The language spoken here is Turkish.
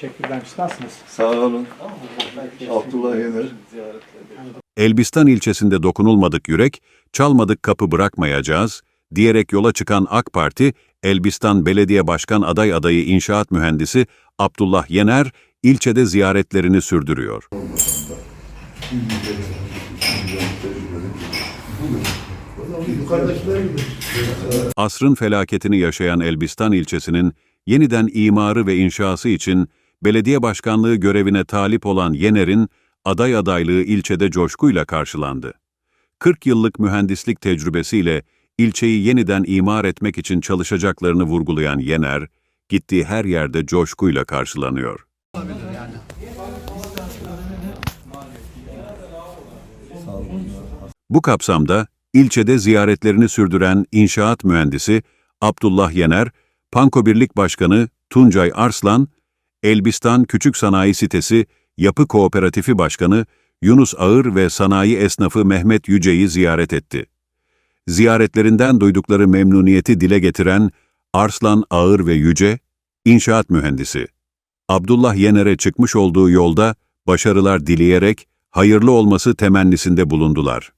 Teşekkürler. Siz nasılsınız? Sağ olun. Abdullah Yener. Elbistan ilçesinde dokunulmadık yürek, çalmadık kapı bırakmayacağız diyerek yola çıkan AK Parti, Elbistan Belediye Başkan aday adayı inşaat mühendisi Abdullah Yener, ilçede ziyaretlerini sürdürüyor. Asrın felaketini yaşayan Elbistan ilçesinin yeniden imarı ve inşası için belediye başkanlığı görevine talip olan Yener'in aday adaylığı ilçede coşkuyla karşılandı. 40 yıllık mühendislik tecrübesiyle ilçeyi yeniden imar etmek için çalışacaklarını vurgulayan Yener, gittiği her yerde coşkuyla karşılanıyor. Bu kapsamda ilçede ziyaretlerini sürdüren inşaat mühendisi Abdullah Yener, Panko Birlik Başkanı Tuncay Arslan, Elbistan Küçük Sanayi Sitesi Yapı Kooperatifi Başkanı Yunus Ağır ve sanayi esnafı Mehmet Yüce'yi ziyaret etti. Ziyaretlerinden duydukları memnuniyeti dile getiren Arslan Ağır ve Yüce, inşaat mühendisi. Abdullah Yener'e çıkmış olduğu yolda başarılar dileyerek hayırlı olması temennisinde bulundular.